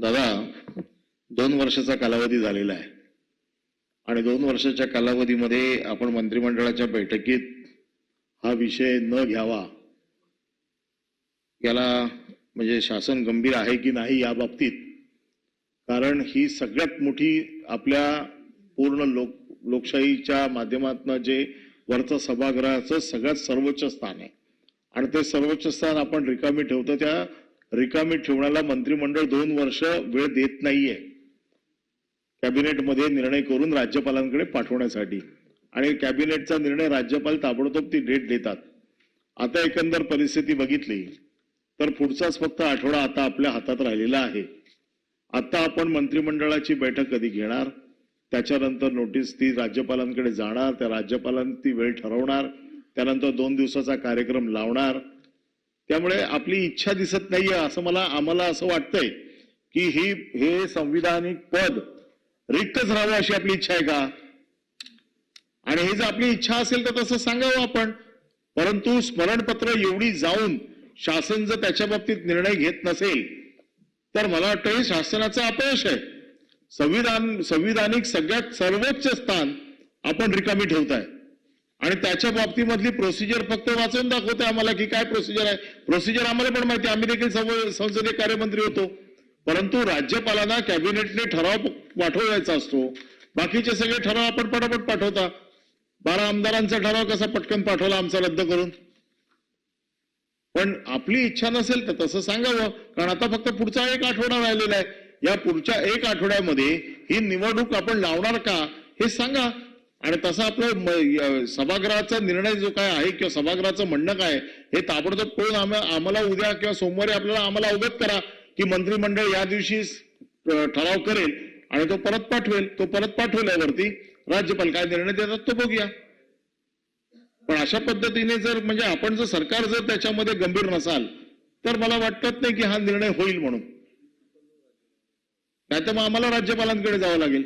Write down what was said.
दादा दोन वर्षाचा कालावधी झालेला आहे. आणि दोन वर्षाच्या कालावधीमध्ये आपण मंत्रिमंडळाच्या बैठकीत हा विषय न घ्यावा याला म्हणजे शासन गंभीर आहे की नाही या बाबतीत कारण ही सगळ्यात मोठी आपल्या पूर्ण लोक लोकशाहीच्या माध्यमातनं जे वरचं सभागृहाचं सगळ्यात सर्वोच्च स्थान आहे. आणि ते सर्वोच्च स्थान आपण रिकामी ठेवतो त्या रिकामी ठेवण्याला मंत्रिमंडळ दोन वर्ष वेळ देत नाहीये. कॅबिनेटमध्ये निर्णय करून राज्यपालांकडे पाठवण्यासाठी. आणि कॅबिनेटचा निर्णय राज्यपाल ताबडतोब ती डेट देतात. आता एकंदर परिस्थिती बघितली तर पुढचाच फक्त आठवडा आता आपल्या हातात राहिलेला आहे. आता आपण मंत्रिमंडळाची बैठक कधी घेणार? त्याच्यानंतर नोटीस ती राज्यपालांकडे जाणार त्या राज्यपालांनी ती वेळ ठरवणार त्यानंतर दोन दिवसाचा कार्यक्रम लावणार त्यामुळे आपली इच्छा दिसत नाहीये असं मला आम्हाला असं वाटतंय की ही हे संविधानिक पद रिक्तच राहावं अशी आपली इच्छा आहे का? आणि हे जर आपली इच्छा असेल तर तसं सांगावं आपण. परंतु स्मरणपत्र एवढी जाऊन शासन जर त्याच्या बाबतीत निर्णय घेत नसेल तर मला वाटतं हे शासनाचं अपयश आहे. संविधान संविधानिक सगळ्यात सर्वोच्च स्थान आपण रिकामी ठेवताय. आणि त्याच्या बाबतीमधली प्रोसिजर फक्त वाचून दाखवते आम्हाला की काय प्रोसिजर आहे. प्रोसिजर आम्हाला पण माहिती आम्ही देखील संसदीय कार्यमंत्री होतो. परंतु राज्यपालांना कॅबिनेटने ठराव पाठवायचा असतो. बाकीचे सगळे ठराव आपण पटापट पाठवता. बारा आमदारांचा ठराव कसा पटकन पाठवला आमचा रद्द करून? पण आपली इच्छा नसेल तर तसं सांगावं. कारण आता फक्त पुढचा एक आठवडा राहिलेला आहे. या पुढच्या एक आठवड्यामध्ये ही निवडणूक आपण लावणार का हे सांगा. आणि तसा आपलं सभागृहाचा निर्णय जो काय आहे किंवा सभागृहाचं म्हणणं काय हे ताबडतोब कळून आम्हाला उद्या किंवा सोमवारी आपल्याला आम्हाला अवगत करा की मंत्रिमंडळ या दिवशी ठराव करेल आणि तो परत पाठवेल. तो परत पाठवल्यावरती राज्यपाल काय निर्णय देतात तो बघूया. पण अशा पद्धतीने जर म्हणजे आपण जर सरकार जर त्याच्यामध्ये गंभीर नसाल तर मला वाटत नाही की हा निर्णय होईल म्हणून. नाही तर मग आम्हाला राज्यपालांकडे जावं लागेल.